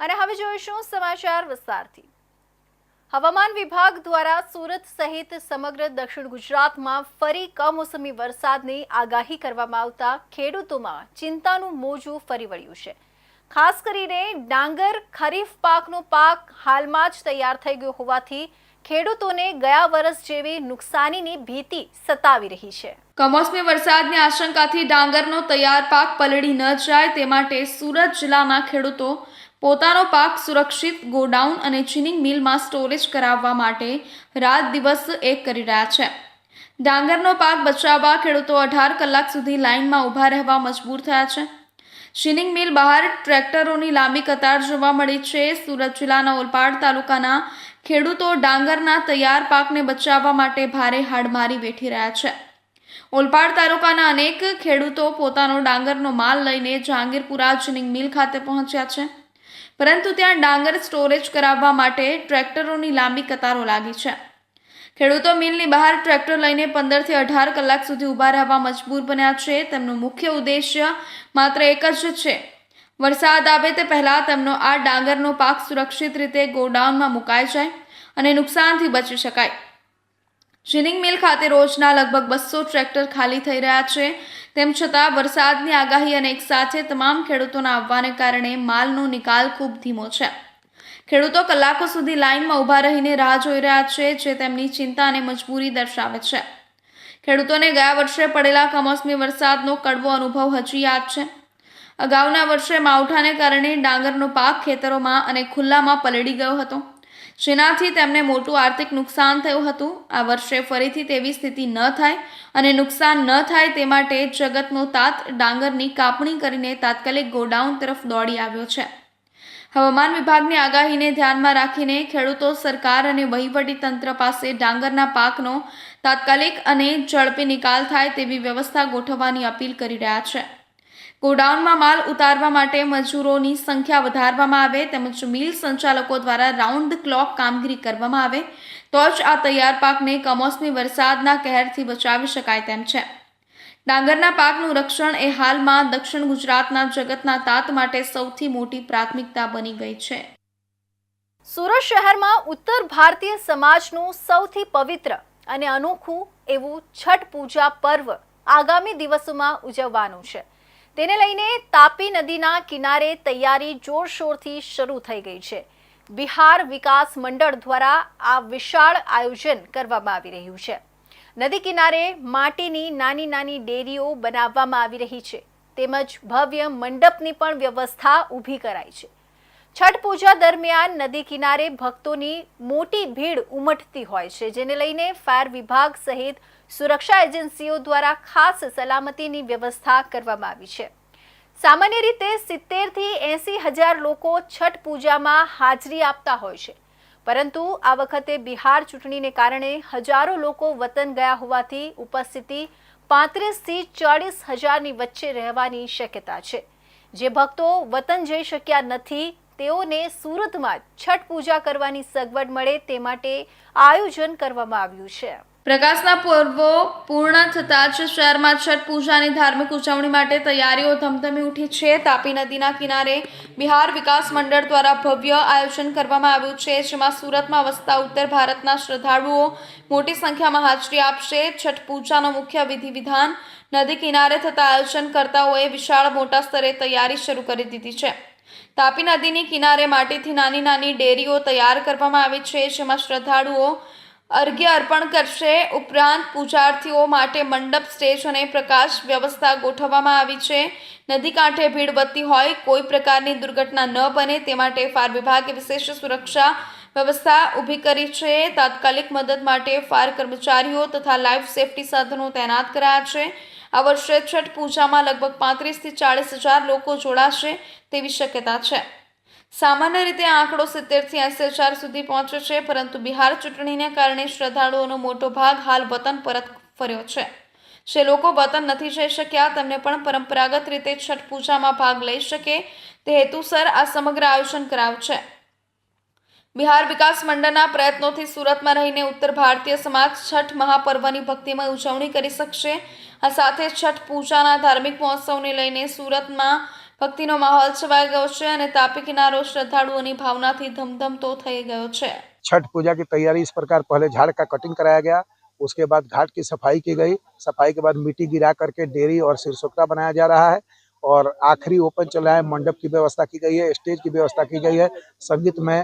અને હવે જોઈશું સમાચાર વિસ્તારથી. હવામાન વિભાગ દ્વારા સુરત સહિત સમગ્ર દક્ષિણ ગુજરાતમાં ફરી કમોસમી વરસાદની આગાહી કરવામાં આવતા ખેડૂતોમાં ચિંતાનું મોજું ફરી વળ્યું છે. ખાસ કરીને ડાંગર ખરીફ પાકનો પાક હાલમાં જ તૈયાર થઈ ગયો હોવાથી ખેડૂતોને ગયા વર્ષ જેવી નુકસાનીની ભીતિ સતાવી રહી છે. કમોસમી વરસાદની આશંકાથી ડાંગરનો તૈયાર પાક પલળી ન જાય તે માટે સુરત જિલ્લાના ખેડૂતો પોતાનો પાક સુરક્ષિત ગોડાઉન અને ચીનિંગ મિલમાં સ્ટોરેજ કરાવવા માટે રાત દિવસ એક કરી રહ્યા છે. ડાંગરનો પાક બચાવવા ખેડૂતો અઢાર કલાક સુધી લાઇનમાં ઊભા રહેવા મજબૂર થયા છે. શિનિંગ મિલ બહાર ટ્રેક્ટરોની લાંબી કતાર જોવા મળી છે. સુરત જિલ્લાના ઓલપાડ તાલુકાના ખેડૂતો ડાંગરના તૈયાર પાકને બચાવવા માટે ભારે હાડમારી વેઠી રહ્યા છે. ઓલપાડ તાલુકાના અનેક ખેડૂતો પોતાનો ડાંગરનો માલ લઈને જહાંગીરપુરા ચીનિંગ મિલ ખાતે પહોંચ્યા છે. પરંતુ ત્યાં ડાંગર સ્ટોરેજ કરાવવા માટે ટ્રેક્ટરોની લાંબી કતારો લાગી છે. ખેડૂતો મિલની બહાર ટ્રેક્ટર લઈને પંદરથી અઢાર કલાક સુધી ઊભા રહેવા મજબૂર બન્યા છે. તેમનો મુખ્ય ઉદ્દેશ્ય માત્ર એક જ છે. વરસાદ આવે તે પહેલાં તેમનો આ ડાંગરનો પાક સુરક્ષિત રીતે ગોડાઉનમાં મુકાઈ જાય અને નુકસાનથી બચી શકાય. જીનિંગ મિલ ખાતે રોજના લગભગ બસો ટ્રેક્ટર ખાલી થઈ રહ્યા છે. તેમ છતાં વરસાદની આગાહી અને એકસાથે તમામ ખેડૂતોના આવવાને કારણે માલનો નિકાલ ખૂબ ધીમો છે. ખેડૂતો કલાકો સુધી લાઇનમાં ઊભા રહીને રાહ જોઈ રહ્યા છે, જે તેમની ચિંતા અને મજબૂરી દર્શાવે છે. ખેડૂતોને ગયા વર્ષે પડેલા કમોસમી વરસાદનો કડવો અનુભવ હજી યાદ છે. અગાઉના વર્ષે માવઠાને કારણે ડાંગરનો પાક ખેતરોમાં અને ખુલ્લામાં પલળી ગયો હતો. જેનાથી તેમને મોટું આર્થિક નુકસાન થયું હતું. આ વર્ષે ફરીથી તેવી સ્થિતિ ન થાય અને નુકસાન ન થાય તે માટે જગતનો તાત ડાંગરની કાપણી કરીને તાત્કાલિક ગોડાઉન તરફ દોડી આવ્યો છે. હવામાન વિભાગની આગાહીને ધ્યાનમાં રાખીને ખેડૂતો સરકાર અને તંત્ર પાસે ડાંગરના પાકનો તાત્કાલિક અને ઝડપી નિકાલ થાય તેવી વ્યવસ્થા ગોઠવવાની અપીલ કરી રહ્યા છે. ગોડાઉનમાં માલ ઉતારવા માટે મજૂરોની સંખ્યા વધારવામાં આવે તેમજ મિલ સંચાલકો દ્વારા રાઉન્ડ ધ ક્લોક કામગીરી કરવામાં આવે તો જ આ તૈયાર પાકને કમોસમી વરસાદના કહેરથી બચાવી શકાય તેમ છે. ડાંગરના પાકનું રક્ષણ એ હાલમાં દક્ષિણ ગુજરાતના જગતના તાત માટે સૌથી મોટી પ્રાથમિકતા બની ગઈ છે. સુરત શહેરમાં ઉત્તર ભારતીય સમાજનું સૌથી પવિત્ર અને અનોખું એવું છઠ પૂજા પર્વ આગામી દિવસોમાં ઉજવવાનું છે. તેને લઈને તાપી નદીના કિનારે તૈયારી જોરશોરથી શરૂ થઈ ગઈ છે. બિહાર વિકાસ મંડળ દ્વારા આ વિશાળ આયોજન કરવામાં આવી રહ્યું છે. નદી કિનારે માટીની નાની નાની ડેરીઓ બનાવવામાં આવી રહી છે. તેમજ ભવ્ય મંડપની પણ વ્યવસ્થા ઊભી કરાઈ છે. છઠ પૂજા દરમિયાન નદી કિનારે ભક્તોની મોટી ભીડ ઉમટતી હોય છે, જેને લઈને ફાયર વિભાગ સહિત સુરક્ષા એજન્સીઓ દ્વારા ખાસ સલામતીની વ્યવસ્થા કરવામાં આવી છે. સામાન્ય રીતે સિત્તેરથી એંસી હજાર લોકો છઠ પૂજામાં હાજરી આપતા હોય છે. પરંતુ આ વખતે બિહાર ચૂંટણીને કારણે હજારો લોકો વતન ગયા હોવાથી ઉપસ્થિતિ પાંત્રીસથી ચાળીસ હજારની વચ્ચે રહેવાની શક્યતા છે. જે ભક્તો વતન જઈ શક્યા નથી તેઓને સુરતમાં છઠ પૂજા કરવાની સગવડ મળે તે માટે આયોજન કરવામાં આવ્યું છે. પ્રકાશના પર્વો પૂર્ણ થતાં જ શહેરમાં છઠ પૂજાની ધાર્મિક ઉજવણી માટે તૈયારીઓ ધમધમી ઉઠી છે. તાપી નદીના કિનારે બિહાર વિકાસ મંડળ દ્વારા ભવ્ય આયોજન કરવામાં આવ્યું છે, જેમાં સુરતમાં વસતા ઉત્તર ભારતના શ્રદ્ધાળુઓ મોટી સંખ્યામાં હાજરી આપશે. છઠ પૂજાનો મુખ્ય વિધિ વિધાન, નદી કિનારે થતા આયોજનકર્તાઓએ વિશાળ મોટા સ્તરે તૈયારી શરૂ કરી દીધી છે. તાપી નદીની કિનારે માટીથી નાની નાની ડેરીઓ તૈયાર કરવામાં આવી છે, જેમાં શ્રદ્ધાળુઓ અર્ઘ્ય અર્પણ કરશે. ઉપરાંત પૂજાર્થીઓ માટે મંડપ, સ્ટેજ અને પ્રકાશ વ્યવસ્થા ગોઠવવામાં આવી છે. નદી કાંઠે ભીડ વધતી હોય, કોઈ પ્રકારની દુર્ઘટના ન બને તે માટે ફાયર વિભાગે વિશેષ સુરક્ષા વ્યવસ્થા ઊભી કરી છે. તાત્કાલિક મદદ માટે ફાયર કર્મચારીઓ તથા લાઈફ સેફટી સાધનો તૈનાત કરાયા છે. આ વર્ષે છઠ પૂજામાં લગભગ પાંત્રીસથી ચાળીસ હજાર લોકો જોડાશે તેવી શક્યતા છે. સામાન્ય રીતે આંકડો સિત્તેરથી એંસી હજાર સુધી પહોંચે છે, પરંતુ બિહાર ચૂંટણીને કારણે શ્રદ્ધાળુઓનો મોટો ભાગ હાલ વતન પરત ફર્યો છે. જે લોકો વતન નથી જઈ શક્યા, તેમને પણ પરંપરાગત રીતે છઠ પૂજામાં ભાગ લઈ શકે તે હેતુસર આ સમગ્ર આયોજન કરાવ છે. બિહાર વિકાસ મંડળના પ્રયત્નોથી સુરતમાં રહીને ઉત્તર ભારતીય સમાજ છઠ મહાપર્વની ભક્તિમય ઉજવણી કરી શકશે આ સાથે છઠ પૂજાના ધાર્મિક મહોત્સવને લઈને સુરતમાં ભક્તિનો માહોલ છવાઈ ગયો છે અને તાપી કિનારો શ્રદ્ધાળુઓની ભાવનાથી ધમધમતો થઈ ગયો છે छठ पूजा की तैयारी इस प्रकार पहले झाड़ का कटिंग कराया गया उसके बाद घाट की सफाई की गई सफाई के बाद मिट्टी गिरा करके डेरी और सिरसोकरा बनाया जा रहा है और आखिरी ओपन चल रहा है मंडप की व्यवस्था की गई है स्टेज की व्यवस्था की गई है संगीत में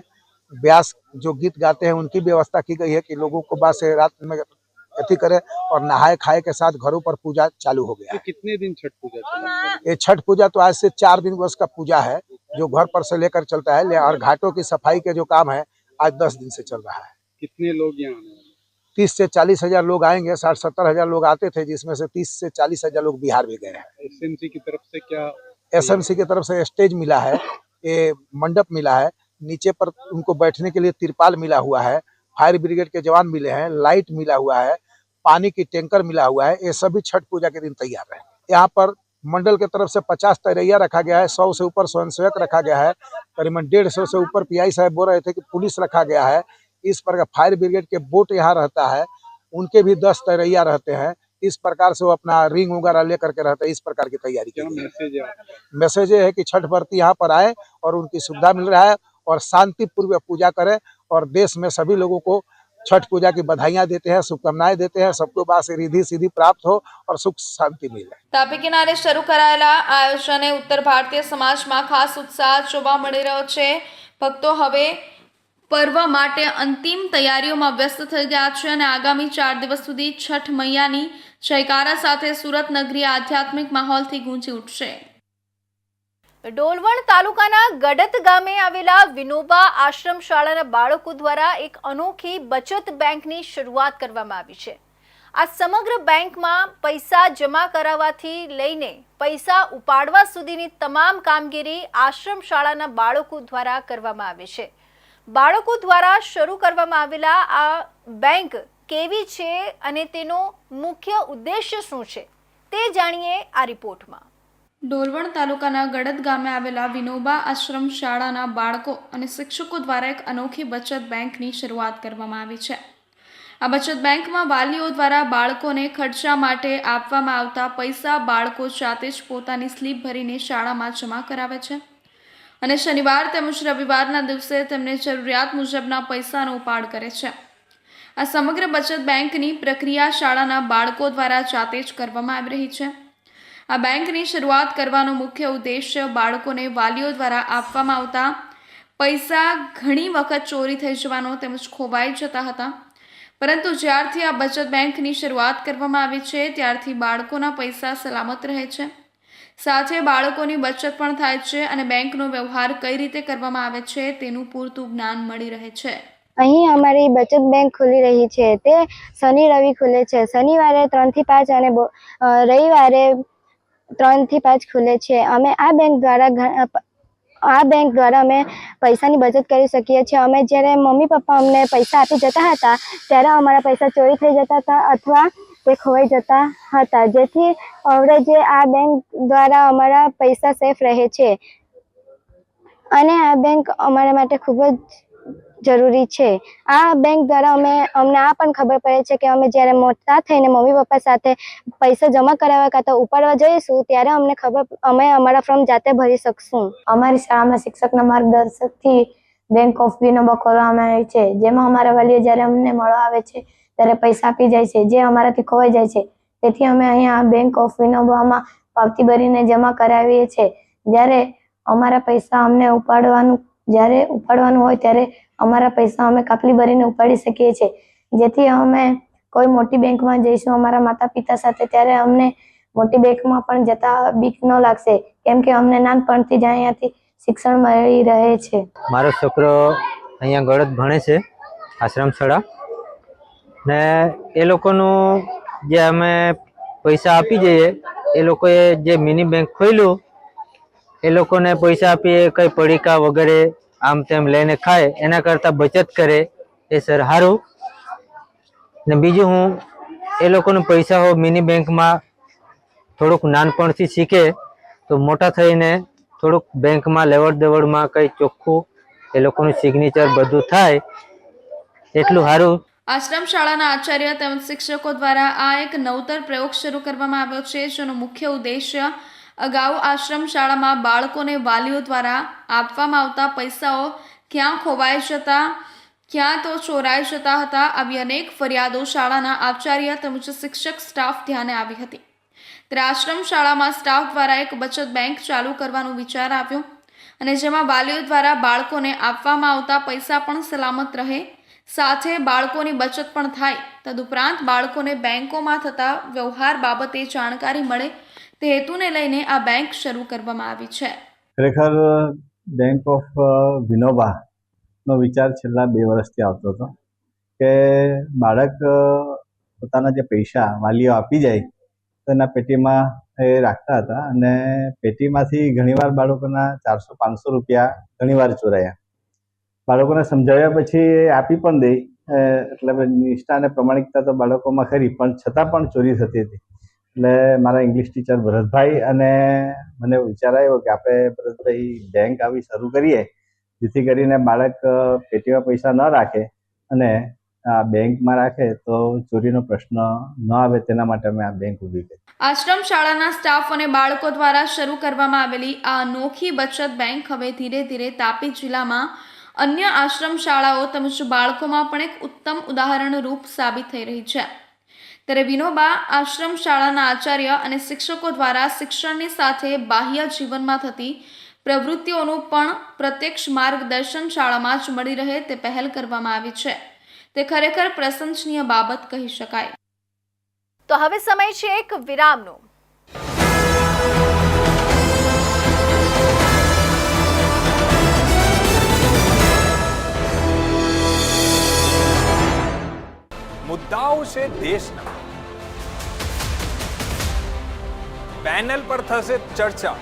व्यास जो गीत गाते हैं उनकी व्यवस्था की गई है कि लोगों को बाद से रात में अति करे और नहाए खाए के साथ घरों पर पूजा चालू हो गया है। कितने दिन छठ पूजा ये छठ पूजा तो आज से चार दिन वर्ष का पूजा है जो घर पर से लेकर चलता है ले- और घाटों की सफ़ाई के जो काम है आज दस दिन से चल रहा है। कितने लोग यहाँ आने तीस से चालीस हज़ार लोग आएँगे साठ सत्तर हज़ार लोग आते थे जिसमें से तीस से चालीस हज़ार लोग बिहार भी गए हैं। एसएमसी की तरफ़ से क्या एसएमसी की तरफ़ से स्टेज मिला है ये मंडप मिला है नीचे पर उनको बैठने के लिए तिरपाल मिला हुआ है फायर ब्रिगेड के जवान मिले हैं लाइट मिला हुआ है पानी की टैंकर मिला हुआ है ये सभी छठ पूजा के दिन तैयार है यहाँ पर मंडल के तरफ़ से पचास तैरैया रखा गया है सौ से ऊपर स्वयंसेवक रखा गया है करीबन डेढ़ सौ से ऊपर पीआई साहब बोल रहे थे कि पुलिस रखा गया है इस प्रकार फायर ब्रिगेड के बोट यहाँ रहता है उनके भी दस तैरैया रहते हैं इस प्रकार से वो अपना रिंग वगैरह लेकर के रहते हैं इस प्रकार की तैयारी की। मैसेज ये है कि छठ भर्ती यहाँ पर आए और उनकी सुविधा मिल रहा है और शांति पूर्वक पूजा करें और देश में सभी लोगों को छठ पूजा की बधाइयाँ देते हैं शुभकामनाएं देते हैं सबको बात से रिधि सीधी प्राप्त हो और सुख शांति मिले તાપી કિનારે શરૂ કરાયેલા આયોજને ઉત્તર ભારતીય સમાજમાં ખાસ ઉત્સાહ જોવા મળી રહ્યો છે ભક્તો હવે પર્વ માટે અંતિમ તૈયારીઓમાં વ્યસ્ત થઈ ગયા છે અને આગામી ચાર દિવસ સુધી છઠ મૈયાની જયકારા સાથે સુરત નગરી આધ્યાત્મિક માહોલથી ગૂંજી ઉઠશે ડોલવણ તાલુકાના ગડત ગામે આવેલા વિનોબા આશ્રમ શાળાના બાળકો દ્વારા એક અનોખી બચત બેંકની શરૂઆત કરવામાં આવી છે. આ સમગ્ર બેંકમાં પૈસા જમા કરાવવાથી લઈને પૈસા ઉપાડવા સુધીની તમામ કામગીરી આશ્રમ શાળાના બાળકો દ્વારા કરવામાં આવે છે. બાળકો દ્વારા શરૂ કરવામાં આવેલા આ બેંક કેવી છે અને તેનો મુખ્ય ઉદ્દેશ્ય શું છે તે જાણીએ આ રિપોર્ટમાં. ડોલવણ તાલુકાના ગડદ ગામે આવેલા વિનોબા આશ્રમ શાળાના બાળકો અને શિક્ષકો દ્વારા એક અનોખી બચત બેંકની શરૂઆત કરવામાં આવી છે. આ બચત બેંકમાં વાલીઓ દ્વારા બાળકોને ખર્ચા માટે આપવામાં આવતા પૈસા બાળકો જાતે જ પોતાની સ્લીપ ભરીને શાળામાં જમા કરાવે છે. અને શનિવાર તેમજ રવિવારના દિવસે તેમને જરૂરિયાત મુજબના પૈસાનો ઉપાડ કરે છે. આ સમગ્ર બચત બેંકની પ્રક્રિયા શાળાના બાળકો દ્વારા જાતે જ કરવામાં આવી રહી છે. આ બેંકની શરૂઆત કરવાનો મુખ્ય ઉદ્દેશ્ય બાળકોને વાલીઓ દ્વારા આપવામાં આવતા પૈસા ઘણી વખત ચોરી થઈ જવાનો તેમજ ખોવાઈ જતા હતા. પરંતુ જ્યારથી આ બચત બેંકની શરૂઆત કરવામાં આવી છે, ત્યારથી બાળકોના પૈસા સલામત રહે છે. સાથે બાળકોની બચત પણ થાય છે અને બેંકનો વ્યવહાર કઈ રીતે કરવામાં આવે છે તેનું પૂરતું જ્ઞાન મળી રહે છે. અહીં અમારી બચત બેંક ખુલી રહી છે. તે શનિ રવિ ખુલે છે. શનિવારે ત્રણથી પાંચ અને રવિવારે ત્રણથી પાંચ ખુલે છે. અમે આ બેંક દ્વારા આ બેંક દ્વારા અમે પૈસાની બચત કરી શકીએ છીએ. અમે જ્યારે મમ્મી પપ્પા અમને પૈસા આપી જતા હતા, ત્યારે અમારા પૈસા ચોરી થઈ જતા હતા અથવા તે ખોવાઈ જતા હતા. જેથી હવે આ બેંક દ્વારા અમારા પૈસા સેફ રહે છે. અને આ બેંક અમારા માટે ખૂબ જ જરૂરી છે. આ બેંક દ્વારા અમે, અમને આ પણ ખબર પડે છે કે અમે જ્યારે મોટા થઈને મમ્મી પપ્પા સાથે પૈસા જમા કરાવવા કાં તો ઉપાડવા જઈશું, ત્યારે અમને ખબર, અમે અમારા ફોર્મ જાતે ભરી શકશું. અમારી શાળામાં શિક્ષકના માર્ગદર્શકથી બેંક ઓફ વિનોબા ખોલવામાં આવી છે. જેમાં અમારા વાલીઓ જ્યારે અમને મળવા આવે છે, ત્યારે પૈસા આપી જાય છે, જે અમારાથી ખોવાઈ જાય છે, તેથી અમે અહીંયા બેંક ઓફ વિનોબામાં પાવતી ભરીને જમા કરાવીએ છીએ. જ્યારે અમારા પૈસા અમને ઉપાડવાનું, જ્યારે ઉપાડવાનું હોય ત્યારે અમારા પૈસા અમે કાપલી ભરીને ઉપાડી શકીએ છીએ. જેથી અમે કોઈ મોટી બેંકમાં જઈશું અમારા માતા પિતા સાથે, ત્યારે અમને મોટી બેંકમાં પણ જતા બીક ન લાગશે. કેમ કે અમને નાનપણથી જ અહીંયાથી શિક્ષણ મળી રહે છે. મારો છોકરો અહીંયા ગળત ભણે છે આશ્રમ શાળા ને એ લોકોનું જે અમે પૈસા આપી જઈએ, એ લોકોએ જે મિની બેંક ખોલ્યું એ લોકોને પૈસા આપીએ, કંઈ પડીકા વગેરે આમ તેમ લઈને ખાય, એના કરતાં બચત કરે, એ સર સારું ને બીજું હું, એ લોકોનું પૈસા હો મિની બેંકમાં થોડુંક નાનપણથી શીખે, તો મોટા થઈને થોડુંક બેંકમાં લેવડ દેવડમાં કંઈ ચોખ્ખું એ લોકોનું સિગ્નેચર બધું થાય, એટલું સારું આશ્રમ શાળાના આચાર્ય તેમજ શિક્ષકો દ્વારા આ એક નવતર પ્રયોગ શરૂ કરવામાં આવ્યો છે, જેનો મુખ્ય ઉદ્દેશ્ય અગાઉ આશ્રમ શાળામાં બાળકોને વાલીઓ દ્વારા આપવામાં આવતા પૈસાઓ ક્યાં ખોવાઈ જતા, ક્યાં તો ચોરાઈ જતા હતા આવી અનેક ફરિયાદો શાળાના આચાર્ય તેમજ શિક્ષક સ્ટાફ ધ્યાને આવી હતી. ત્યારે આશ્રમ શાળામાં સ્ટાફ દ્વારા એક બચત બેંક ચાલુ કરવાનો વિચાર આવ્યો અને જેમાં વાલીઓ દ્વારા બાળકોને આપવામાં આવતા પૈસા પણ સલામત રહે, સાથે બાળકોની બચત પણ થાય. તદુપરાંત બાળકોને બેંકોમાં થતા વ્યવહાર બાબતે જાણકારી મળે તે હેતુને લઈને આ બેંક શરૂ કરવામાં આવી છે. ખરેખર બેંક ઓફ વિનોબા નો વિચાર છેલ્લા બે વર્ષથી આવતો હતો કે બાળક પોતાના જે પૈસા, વાલીઓ આપી જાય, તો એના પેટીમાં એ રાખતા હતા અને પેટીમાંથી ઘણીવાર બાળકોના ચારસો, પાંચસો રૂપિયા ઘણીવાર ચોરાયા. બાળકોને સમજાવ્યા પછી એ આપી પણ દે એટલે નિષ્ઠા અને પ્રમાણિકતા તો બાળકોમાં ખરી, પણ છતાં પણ ચોરી થતી હતી. એટલે મારા ઇંગ્લિશ ટીચર ભરતભાઈ અને મને વિચાર આવ્યો કે આપણે ભરતભાઈ બેંક આવી શરૂ કરીએ, જેથી કરીને બાળક પેટીમાં પૈસા ન રાખે અને આ બેંકમાં રાખે તો ચોરીનો પ્રશ્ન ન આવે તેના માટે અમે આ બેંક ઊભી કરી. આશ્રમ શાળાના સ્ટાફ અને બાળકો દ્વારા શરૂ કરવામાં આવેલી આ અનોખી બચત બેંક હવે ધીરે ધીરે તાપી જિલ્લામાં અન્ય આશ્રમ શાળાઓ તેમજ બાળકોમાં પણ એક ઉત્તમ ઉદાહરણ રૂપ સાબિત થઈ રહી છે. ત્યારે વિનોબા આશ્રમ શાળાના આચાર્ય અને શિક્ષકો દ્વારા શિક્ષણની સાથે બાહ્ય જીવનમાં થતી પ્રવૃત્તિઓનું પણ પ્રત્યક્ષ માર્ગદર્શન શાળામાં જ મળી રહે તે પહેલ કરવામાં આવી છે. તે ખરેખર પ્રશંસનીય બાબત કહી શકાય. તો હવે સમય છે એક વિરામનો. મુદ્દાઓ છે દેશના. પેનલ પર થશે ચર્ચા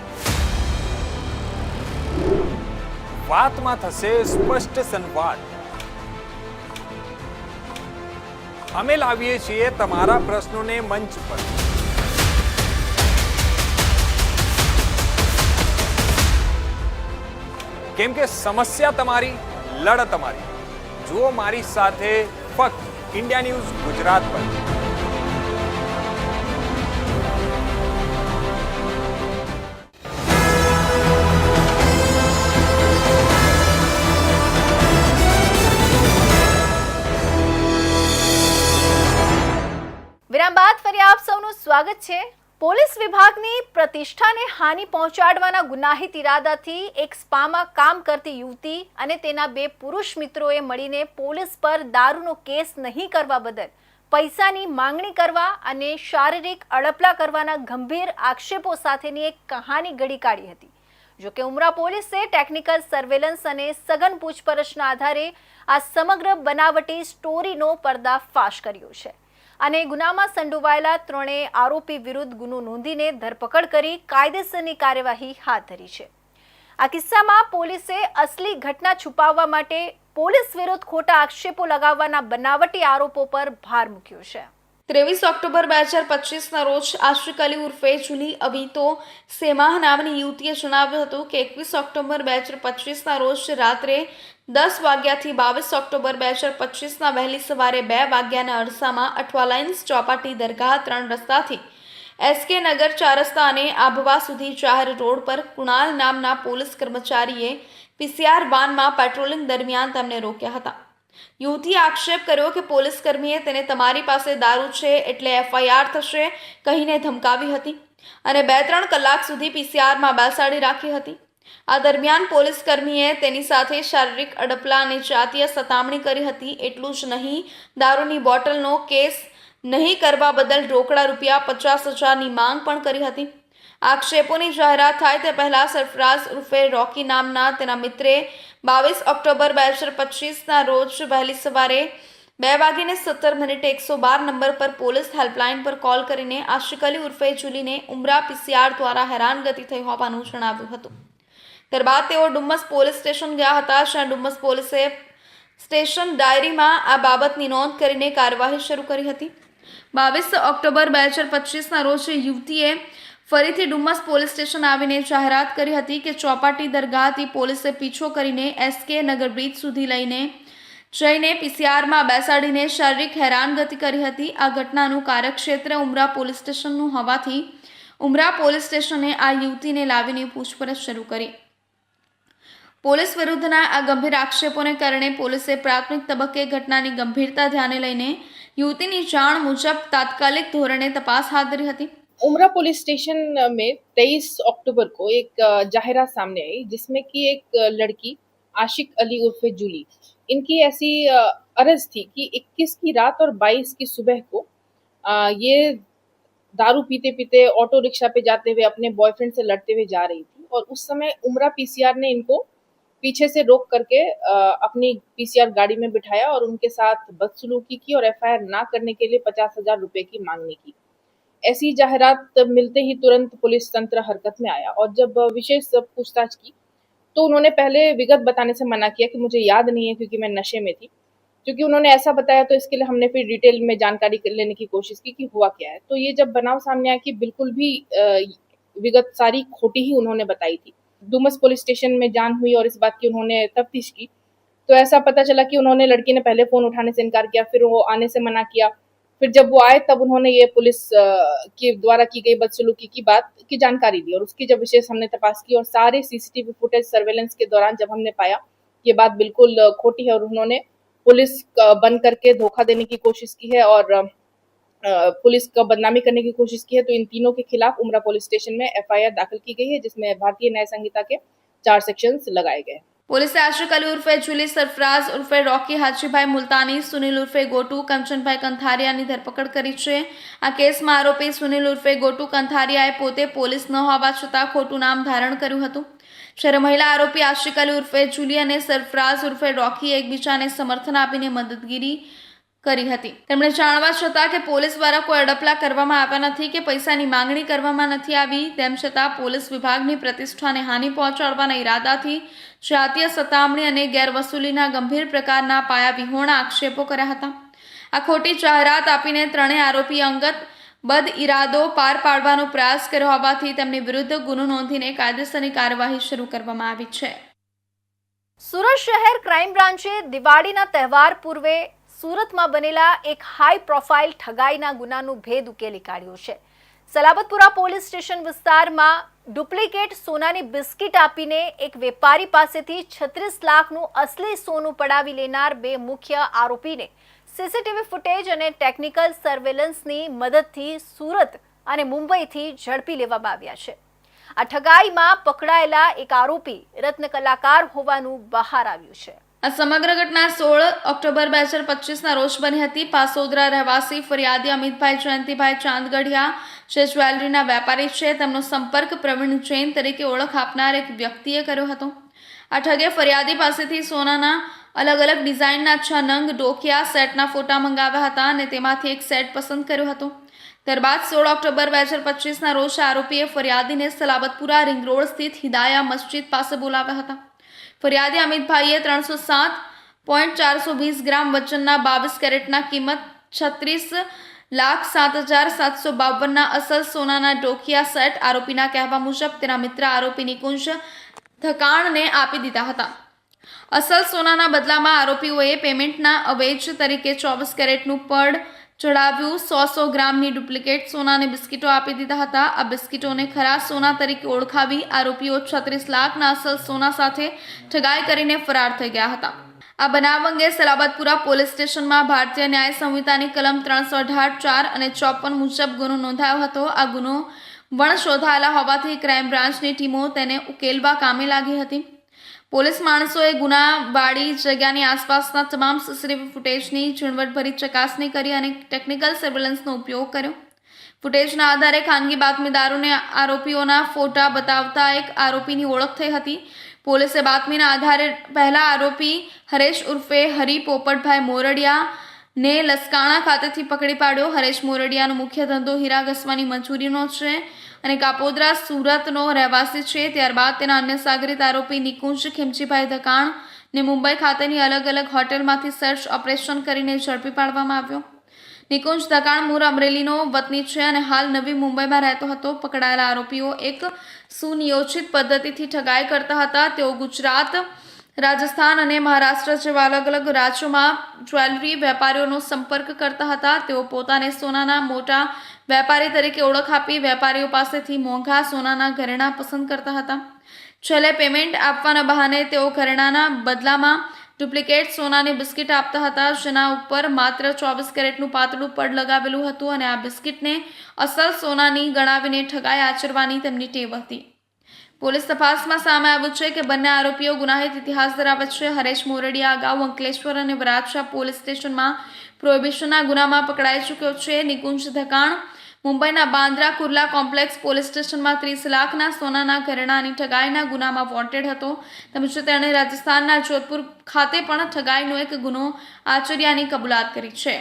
વાતમાં થશે સ્પષ્ટ સંવાદ અમે લાવીએ છીએ તમારા પ્રશ્નોને મંચ પર કેમ કે સમસ્યા તમારી લડત તમારી જુઓ મારી સાથે ફક્ત ઇન્ડિયા ન્યૂઝ ગુજરાત પર વિરામ બાદ ફરી આપ સૌનું સ્વાગત છે. પોલીસ વિભાગની પ્રતિષ્ઠાને હાનિ પહોંચાડવાના ગુનાહિત ઇરાદાથી એક સ્પામાં કામ કરતી યુવતી અને તેના બે પુરુષ મિત્રોએ મળીને પોલીસ પર દારૂનો કેસ નહીં કરવા બદલ પૈસાની માંગણી કરવા અને શારીરિક અડપલા કરવાના ગંભીર આક્ષેપો સાથેની એક કહાની ઘડી કાઢી હતી. જોકે ઉમરા પોલીસે ટેકનિકલ સર્વેલન્સ અને સઘન પૂછપરછના આધારે આ સમગ્ર બનાવટી સ્ટોરીનો પર્દાફાશ કર્યો છે. અને ગુનામાં સંડોવાયેલા ત્રણેય આરોપી વિરુદ્ધ ગુનો નોંધીને ધરપકડ કરી કાયદેસરની કાર્યવાહી હાથ ધરી છે. આ કિસ્સામાં પોલીસે અસલી ઘટના છુપાવવા માટે પોલીસ વિરુદ્ધ ખોટા આક્ષેપો લગાવવાના બનાવટી આરોપો પર ભાર મૂક્યો છે. ત્રેવીસ ઓક્ટોબર બે હજાર પચીસના રોજ આશિક અલી ઉર્ફે જુલી અવીતો સેમાહ નામની યુવતીએ જણાવ્યું હતું કે એકવીસ ઓક્ટોબર બે હજાર પચીસના રોજ રાત્રે દસ વાગ્યાથી બાવીસ ઓક્ટોબર બે હજાર પચીસના વહેલી સવારે બે વાગ્યાના અરસામાં અઠવાલાઇન્સ ચોપાટી દરગાહ ત્રણ રસ્તાથી એસકે નગર ચાર રસ્તા અને આભવા સુધી જાહેર રોડ પર કુણાલ નામના પોલીસ કર્મચારીએ પીસીઆર વાનમાં પેટ્રોલિંગ દરમિયાન તેમને રોક્યા હતા. યુવતીએ આક્ષેપ કર્યો કે પોલીસ કર્મીએ તેને તમારી પાસે દારૂ છે એટલે એફઆઈઆર થશે કહીને ધમકાવી હતી અને બે ત્રણ કલાક સુધી પીસીઆરમાં બેસાડી રાખી હતી. આ દરમિયાન પોલીસ કર્મીએ તેની સાથે શારીરિક અડપલા અને જાતીય સતામણી કરી હતી એટલું જ નહીં, દારૂની બોટલનો કેસ નહીં કરવા બદલ રોકડા રૂપિયા પચાસ હજારની માંગ પણ કરી હતી. આક્ષેપોની જાહેરાત થાય તે પહેલા સરફરાઝ ઉર્ફે રોકી નામના તેના મિત્રે બાવીસ ઓક્ટોબર બે હજાર પચીસના રોજ વહેલી સવારે બે વાગીને સત્તર મિનિટે એકસો બાર નંબર પર પોલીસ હેલ્પલાઇન પર કોલ કરીને આશિક અલી ઉર્ફે જુલીને ઉમરા પીસીઆર દ્વારા હેરાનગતિ થઈ હોવાનું જણાવ્યું હતું. ત્યારબાદ તેઓ ડુમ્મસ પોલીસ સ્ટેશન ગયા હતા, જ્યાં ડુમ્મસ પોલીસે સ્ટેશન ડાયરીમાં આ બાબતની નોંધ કરીને કાર્યવાહી શરૂ કરી હતી. બાવીસ ઓક્ટોબર બે હજાર પચીસના રોજ યુવતીએ ફરીથી ડુમસ પોલીસ સ્ટેશન આવીને જાહેરાત કરી હતી કે ચોપાટી દરગાહથી પોલીસે પીછો કરીને એસકે નગર બ્રિજ સુધી લઈને જઈને પીસીઆરમાં બેસાડીને શારીરિક હેરાનગતિ કરી હતી. આ ઘટનાનું કાર્યક્ષેત્ર ઉમરા પોલીસ સ્ટેશનનું હોવાથી ઉમરા પોલીસ સ્ટેશને આ યુવતીને લાવીને પૂછપરછ શરૂ કરી. પોલીસ વિરુદ્ધના આ ગંભીર આક્ષેપોને કારણે પોલીસે પ્રાથમિક તબક્કે ઘટનાની ગંભીરતા ધ્યાને લઈને યુવતીની જાણ મુજબ તાત્કાલિક ધોરણે તપાસ હાથ ધરી હતી. उमरा पुलिस स्टेशन में 23 अक्टूबर को एक जाहिरात सामने आई, जिसमें कि एक लड़की, आशिक अली उर्फ़ जूली, इनकी ऐसी अर्ज़ थी कि 21 की रात और 22 की सुबह को ये दारू पीते पीते ऑटो रिक्शा पे जाते हुए अपने बॉयफ्रेंड से लड़ते हुए जा रही थी और उस समय उमरा पीसीआर ने इनको पीछे से रोक करके अपनी पीसीआर गाड़ी में बिठाया और उनके साथ बदसलूकी की और एफआईआर ना करने के लिए पचास हज़ार रुपए की मांगनी की। ऐसी जाहिरात मिलते ही तुरंत पुलिस तंत्र हरकत में आया और जब विशेष पूछताछ की तो उन्होंने पहले विगत बताने से मना किया कि मुझे याद नहीं है क्योंकि मैं नशे में थी। क्योंकि उन्होंने ऐसा बताया तो इसके लिए हमने फिर डिटेल में जानकारी लेने की कोशिश की कि हुआ क्या है। तो ये जब बनाव सामने आया कि बिल्कुल भी विगत सारी खोटी ही उन्होंने बताई थी। डुमस पुलिस स्टेशन में जान हुई और इस बात की उन्होंने तफ्तीश की। तो ऐसा पता चला कि उन्होंने लड़की ने पहले फ़ोन उठाने से इनकार किया, फिर वो आने से मना किया। फिर जब वो आए, तब उन्होंने ये पुलिस के द्वारा की गई बदसलूकी की बात, की जानकारी दी और उसकी जब विशेष हमने तपास की और सारे सीसीटीवी फुटेज सर्वेलेंस के दौरान जब हमने पाया, ये बात बिल्कुल खोटी है और उन्होंने पुलिस बन करके धोखा देने की कोशिश की है और पुलिस का बदनामी करने की कोशिश की है तो इन तीनों के खिलाफ उमरा पुलिस स्टेशन में एफआईआर दाखिल की गई है, जिसमें भारतीय न्याय संहिता के चार सेक्शंस लगाए गए हैं। પોલીસે આશિક ઉર્ફે જુલી સરફરાઝ ઉર્ફે રોકી હાજીભાઈ મુલતાની, સુનિલ ઉર્ફે ગોટુ, કંચનભાઈ કંથારિયાની ધરપકડ કરી છે. આ કેસમાં આરોપી સુનિલ ઉર્ફે ગોટુ કંથારિયાએ પોતે પોલીસ ન હોવા છતાં ખોટું નામ ધારણ કર્યું હતું. જ્યારે મહિલા આરોપી આશિક ઉર્ફે જુલી અને સરફરાઝ ઉર્ફે રોકી એકબીજાને સમર્થન આપીને મદદગીરી કરી હતી. તેમણે જાણવા છતાં કે પોલીસ દ્વારા કોઈ અડપલા કરવામાં આવ્યા નથી કે પૈસાની માંગણી કરવામાં નથી આવી, તેમ છતાં પોલીસ વિભાગની પ્રતિષ્ઠાને હાનિ પહોંચાડવાના ઈરાદાથી જાતીય સતામણી અને ગેરવસૂલીના ગંભીર પ્રકારના પાયા વિહોણા આક્ષેપો કર્યા હતા. આ ખોટી જાહેરાત આપીને ત્રણેય આરોપી અંગત બદ ઇરાદો પાર પાડવાનો પ્રયાસ કર્યો હોવાથી તેમની વિરુદ્ધ ગુનો નોંધીને કાયદેસરની કાર્યવાહી શરૂ કરવામાં આવી છે. સુરત શહેર ક્રાઇમ બ્રાન્ચે દિવાળીના તહેવાર પૂર્વે સુરતમાં બનેલા એક હાઈ પ્રોફાઇલ ઠગાઈના ગુનાનું ભેદ ઉકેલી કાઢ્યો છે. સલાબતપુરા પોલીસ સ્ટેશન વિસ્તારમાં ડુપ્લિકેટ સોનાની બિસ્કિટ આપીને એક વેપારી પાસેથી છત્રીસ લાખનું અસલી સોનું પડાવી લેનાર બે મુખ્ય આરોપીને સીસીટીવી ફૂટેજ અને ટેકનિકલ સર્વેલન્સની મદદથી સુરત અને મુંબઈથી ઝડપી લેવામાં આવ્યા છે. આ ઠગાઈમાં પકડાયેલા એક આરોપી રત્ન કલાકાર હોવાનું બહાર આવ્યું છે. આ સમગ્ર ઘટના સોળ ઓક્ટોબર બે હજાર પચીસના રોજ બની હતી. પાસોદરા રહેવાસી ફરિયાદી અમિતભાઈ જયંતિભાઈ ચાંદગઢિયા જે જ્વેલરીના વેપારી છે, તેમનો સંપર્ક પ્રવીણ જૈન તરીકે ઓળખ આપનાર એક વ્યક્તિએ કર્યો હતો. આ ઠગે ફરિયાદી પાસેથી સોનાના અલગ અલગ ડિઝાઇનના છ નંગ ડોકિયા સેટના ફોટા મંગાવ્યા હતા અને તેમાંથી એક સેટ પસંદ કર્યો હતો. ત્યારબાદ સોળ ઓક્ટોબર બે હજાર પચીસના રોજ આરોપીએ ફરિયાદીને સલાબતપુરા રિંગ રોડ સ્થિત હિદાયા મસ્જિદ પાસે બોલાવ્યા હતા. ફરિયાદી અમિતભાઈએ ત્રણસો સાત પોઈન્ટ ચારસો વીસ ગ્રામ વજનના બાવીસ કેરેટના કિંમત છત્રીસ લાખ સાત હજાર સાતસો બાવનના અસલ સોનાના ડોકિયા સેટ આરોપીના કહેવા મુજબ તેના મિત્ર આરોપી નિકુંજ ધકાણને આપી દીધા હતા. અસલ સોનાના બદલામાં આરોપીઓએ પેમેન્ટના અવેજ તરીકે ચોવીસ કેરેટનું પડ ચડાવ્યું. સો સો ગ્રામની ડુપ્લિકેટ સોનાને બિસ્કિટો આપી દીધા હતા. આ બિસ્કિટોને ખરા સોના તરીકે ઓળખાવી આરોપીઓ છત્રીસ લાખના અસલ સોના સાથે ઠગાઈ કરીને ફરાર થઈ ગયા હતા. આ બનાવ અંગે સલાબતપુરા પોલીસ સ્ટેશનમાં ભારતીય ન્યાય સંહિતાની કલમ ત્રણસો અઢાર, ચાર અને ચોપન મુજબ ગુનો નોંધાયો હતો. આ ગુનો વણ શોધાયેલા હોવાથી ક્રાઇમ બ્રાન્ચની ટીમો તેને ઉકેલવા કામે લાગી હતી. પોલીસ માણસોએ ગુનાવાળી જગ્યાની આસપાસના તમામ સીસીટીવી ફૂટેજની ઝીણવટભરી ચકાસણી કરી અને ટેકનિકલ સર્વેલન્સનો ઉપયોગ કર્યો. ફૂટેજના આધારે ખાનગી બાતમીદારોને આરોપીઓના ફોટા બતાવતા એક આરોપીની ઓળખ થઈ હતી. પોલીસે બાતમીના આધારે પહેલા આરોપી હરેશ ઉર્ફે હરી પોપટભાઈ મોરડિયા ને લસકાણા ખાતેથી પકડી પાડ્યો. હરેશ મોરડિયાનો મુખ્ય ધંધો હીરા ઘસવાની મજૂરીનો છે. અને કાપોદરા સુરતનો રહેવાસી છે. ત્યારબાદ તેના અન્ય સાગરિત આરોપી નિકુંજ ખીમજીભાઈ ધકાણ ને મુંબઈ ખાતેની અલગ અલગ હોટેલમાંથી સર્ચ ઓપરેશન કરીને ઝડપી પાડવામાં આવ્યો. નિકુંજ ધકાણ મૂળ અમરેલીનો વતની છે અને હાલ નવી મુંબઈમાં રહેતો હતો. પકડાયેલા આરોપીઓ એક સુનિયોજિત પદ્ધતિથી ઠગાઈ કરતા હતા. તેઓ ગુજરાત, રાજસ્થાન અને મહારાષ્ટ્ર જેવા અલગ અલગ રાજ્યોમાં જ્વેલરી વેપારીઓનો સંપર્ક કરતા હતા. તેઓ પોતાને સોનાના મોટા વેપારી તરીકે ઓળખ આપી વેપારીઓ પાસેથી મોંઘા સોનાના ઘરેણાં પસંદ કરતા હતા. છેલ્લે પેમેન્ટ આપવાના બહાને તેઓ ઘરેણાના બદલામાં ડુપ્લિકેટ સોનાની બિસ્કિટ આપતા હતા, જેના ઉપર માત્ર ચોવીસ કેરેટનું પાતળું પડ લગાવેલું હતું અને આ બિસ્કિટને અસલ સોનાની ગણાવીને ઠગાઈ આચરવાની તેમની ટેવ હતી. પોલીસ તપાસમાં સામે આવ્યું છે કે બંને આરોપીઓ ગુનાહિત ઇતિહાસ ધરાવે છે. હરેશ મોરડિયા અગાઉ અંકલેશ્વર અને વરાછા પોલીસ સ્ટેશનમાં પ્રોહિબિશનના ગુનામાં પકડાઈ ચૂક્યો છે. નિકુંજ ધકાણ મુંબઈના બાંદ્રા કુર્લા કોમ્પ્લેક્સ પોલીસ સ્ટેશનમાં ત્રીસ લાખના સોનાના ઘરેણાની ઠગાઈના ગુનામાં વોન્ટેડ હતો. તેમજ તેણે રાજસ્થાનના જોધપુર ખાતે પણ ઠગાઈનો એક ગુનો આચર્યાની કબૂલાત કરી છે.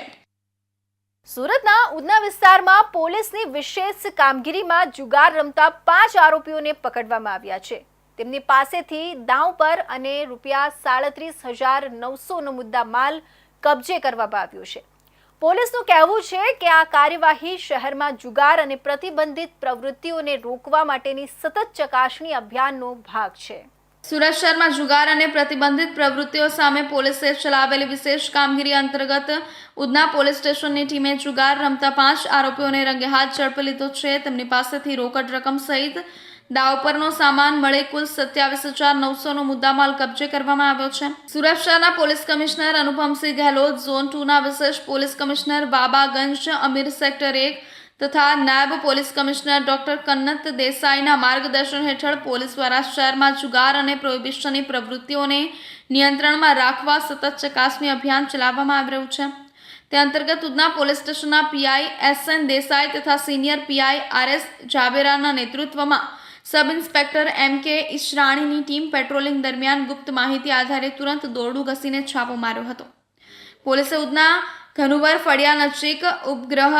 સુરતના ઉધના વિસ્તારમાં પોલીસની વિશેષ કામગીરીમાં જુગાર રમતા પાંચ આરોપીઓને પકડવામાં આવ્યા છે. તેમની પાસેથી દાવ પર અને રૂપિયા સાડત્રીસ હજાર નવસોનો મુદ્દા માલ કબજે કરવામાં આવ્યો છે. પોલીસનું કહેવું છે કે આ કાર્યવાહી શહેરમાં જુગાર અને પ્રતિબંધિત પ્રવૃત્તિઓને રોકવા માટેની સતત ચકાસણી અભિયાનનો ભાગ છે. સુરત શહેરમાં જુગાર અને પ્રતિબંધિત પ્રવૃત્તિઓ સામે પોલીસે ચલાવેલી વિશેષ કામગીરી અંતર્ગત ઉધના પોલીસ સ્ટેશનની ટીમે જુગાર રમતા પાંચ આરોપીઓને રંગે હાથ ઝડપી લીધો છે. તેમની પાસેથી રોકડ રકમ સહિત દાવ પરનો સામાન મળે કુલ સત્યાવીસ હજાર નવસોનો મુદ્દામાલ કબજે કરવામાં આવ્યો છે. સુરત શહેરના police commissioner Anupamsinh Gehlot, zone ટુના વિશેષ પોલીસ કમિશનર બાબાગંજ, અમીર સેક્ટર એક તથા નાયબ પોલીસ કમિશનર ડોક્ટર કન્નત દેસાઈના માર્ગદર્શન હેઠળ પોલીસ દ્વારા શહેરમાં જુગાર અને પ્રોહિબિશનની પ્રવૃત્તિઓને નિયંત્રણમાં રાખવા સતત ચકાસણી અભિયાન ચલાવવામાં આવી રહ્યું છે. તે અંતર્ગત ઉધના પોલીસ સ્ટેશનના પીઆઈ એસ એન દેસાઈ તથા સિનિયર પીઆઈ આર એસ જાબેરાના નેતૃત્વમાં સબ ઇન્સ્પેક્ટર એમ કે ઈશરાણીની ટીમ પેટ્રોલિંગ દરમિયાન ગુપ્ત માહિતી આધારે તુરંત દોરડું ઘસીને છાપો માર્યો હતો. પોલીસે ઉધના ઘનુવર ફળિયા નજીક ઉપગ્રહ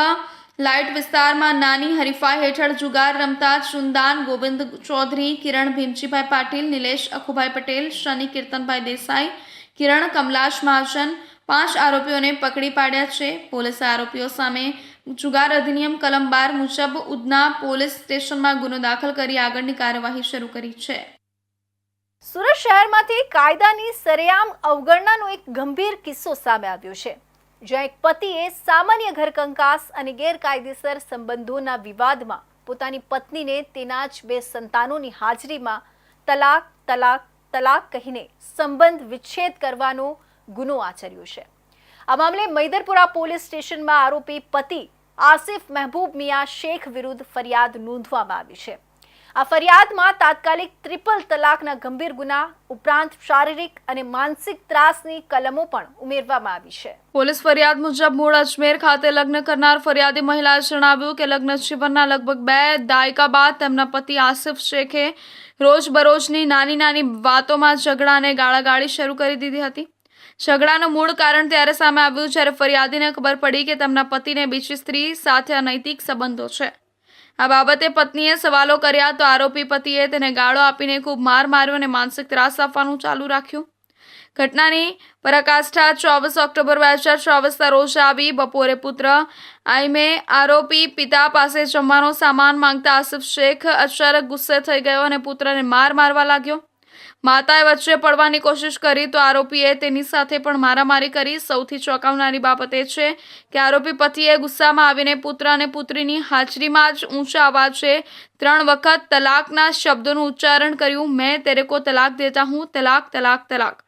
લાઇટ વિસ્તારમાં નાની હરીફાઈ હેઠળ જુગાર રમતા ચુંદાન ગોવિંદ ચૌધરી કિરણ ભીમજીભાઈ પાટીલ, નિલેશ અખુભાઈ પટેલ, શનિ કીર્તનભાઈ દેસાઈ, કિરણ કમલાશ મહાજન પાંચ આરોપીઓને પકડી પાડ્યા છે. પોલીસે આરોપીઓ સામે જુગાર અધિનિયમ કલમ બાર મુજબ ઉધના પોલીસ સ્ટેશનમાં ગુનો દાખલ કરી આગળની કાર્યવાહી શરૂ કરી છે. સુરત શહેરમાંથી કાયદાની સરેઆમ અવગણનાનો એક ગંભીર કિસ્સો સામે આવ્યો છે, જ્યાં એક પતિએ સામાન્ય ઘર કંકાસ અને ગેરકાયદેસર સંબંધોના વિવાદમાં પોતાની પત્નીને તેના જ બે સંતાનોની હાજરીમાં તલાક તલાક તલાક કહીને સંબંધ વિચ્છેદ કરવાનો ગુનો આચર્યો છે. આ મામલે મૈદરપુરા પોલીસ સ્ટેશનમાં આરોપી પતિ આસિફ મહેબૂબ મિયા શેખ વિરુદ્ધ ફરિયાદ નોંધવામાં આવી છે. આ ફરિયાદમાં તાત્કાલિક ટ્રિપલ તલાકના ગંભીર ગુના, ઉપરાંત શારીરિક અને માનસિક ત્રાસની કલમો પણ ઉમેરવામાં આવી છે. પોલીસ ફરિયાદ મુજબ મૂળ અજમેર ખાતે લગ્ન કરનાર ફરિયાદી મહિલાએ જણાવ્યું કે લગ્ન જીવનના લગભગ બે દાયકા બાદ તેમના પતિ આસિફ શેખે રોજબરોજની નાની નાની વાતોમાં ઝઘડા અને ગાળાગાળી શરૂ કરી દીધી હતી. ઝઘડાનું મૂળ કારણ ત્યારે સામે આવ્યું જ્યારે ફરિયાદીને ખબર પડી કે તેમના પતિને બીજી સ્ત્રી સાથે અનૈતિક સંબંધો છે. આ બાબતે પત્નીએ સવાલો કર્યા તો આરોપી પતિએ તેને ગાળો આપીને ખૂબ માર માર્યો અને માનસિક ત્રાસ આપવાનું ચાલુ રાખ્યું. ઘટનાની પરાકાષ્ઠા ચોવીસ ઓક્ટોબર બે હજાર ચોવીસના રોજ આવી. બપોરે પુત્ર આઈમે આરોપી પિતા પાસે જમવાનો સામાન માંગતા આસિફ શેખ અચાનક ગુસ્સે થઈ ગયો અને પુત્રને માર મારવા લાગ્યો. માતાએ વચ્ચે પડવાની કોશિશ કરી તો આરોપીએ તેની સાથે પણ મારામારી કરી. સૌથી ચોંકાવનારી બાબત એ છે કે આરોપી પતિએ ગુસ્સામાં આવીને પુત્ર અને પુત્રીની હાજરીમાં જ ઊંચા અવાજે ત્રણ વખત તલાકના શબ્દોનું ઉચ્ચારણ કર્યું. મેં તેરે કો તલાક દેતા હું. તલાક તલાક તલાક.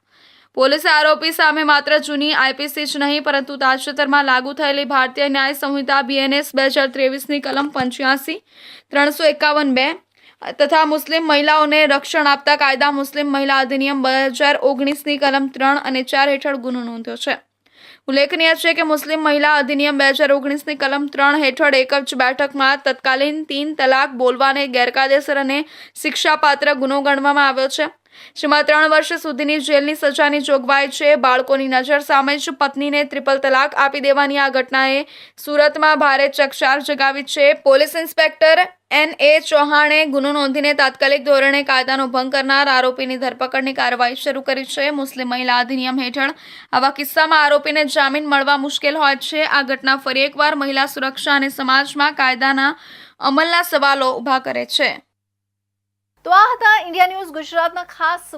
પોલીસે આરોપી સામે માત્ર જૂની આઈપીસી જ નહીં, પરંતુ તાજેતરમાં લાગુ થયેલી ભારતીય ન્યાય સંહિતા બીએનએસ બે હજાર ત્રેવીસની કલમ પંચ્યાસી, ત્રણસો એકાવન બે તથા મુસ્લિમ મહિલાઓને રક્ષણ આપતા કાયદા મુસ્લિમ મહિલા અધિનિયમ બે હજાર ઓગણીસની કલમ ત્રણ અને ચાર હેઠળ ગુનો નોંધ્યો છે. ઉલ્લેખનીય છે કે મુસ્લિમ મહિલા અધિનિયમ બે હજાર ઓગણીસની કલમ ત્રણ હેઠળ એક જ બેઠકમાં તત્કાલીન તીન તલાક બોલવાને ગેરકાયદેસર અને શિક્ષાપાત્ર ગુનો ગણવામાં આવ્યો છે. જેમાં ત્રણ વર્ષ સુધીની જેલની સજાની જોગવાઈ છે. બાળકોની નજર સામે જ પત્નીને ત્રિપલ તલાક આપી દેવાની આ ઘટનાએ સુરતમાં ભારે ચકચાર જગાવી છે. પોલીસ ઇન્સ્પેક્ટર એન એ ચૌહાણે ગુનો નોંધીને તાત્કાલિક ધોરણે કાયદાનો ભંગ કરનાર આરોપીની ધરપકડની કાર્યવાહી શરૂ કરી છે. મુસ્લિમ મહિલા અધિનિયમ હેઠળ આવા કિસ્સામાં આરોપીને જામીન મળવા મુશ્કેલ હોય છે. આ ઘટના ફરી એકવાર મહિલા સુરક્ષા અને સમાજમાં કાયદાના અમલના સવાલો ઊભા કરે છે. તો આ હતા ઇન્ડિયા ન્યૂઝ ગુજરાતના ખાસ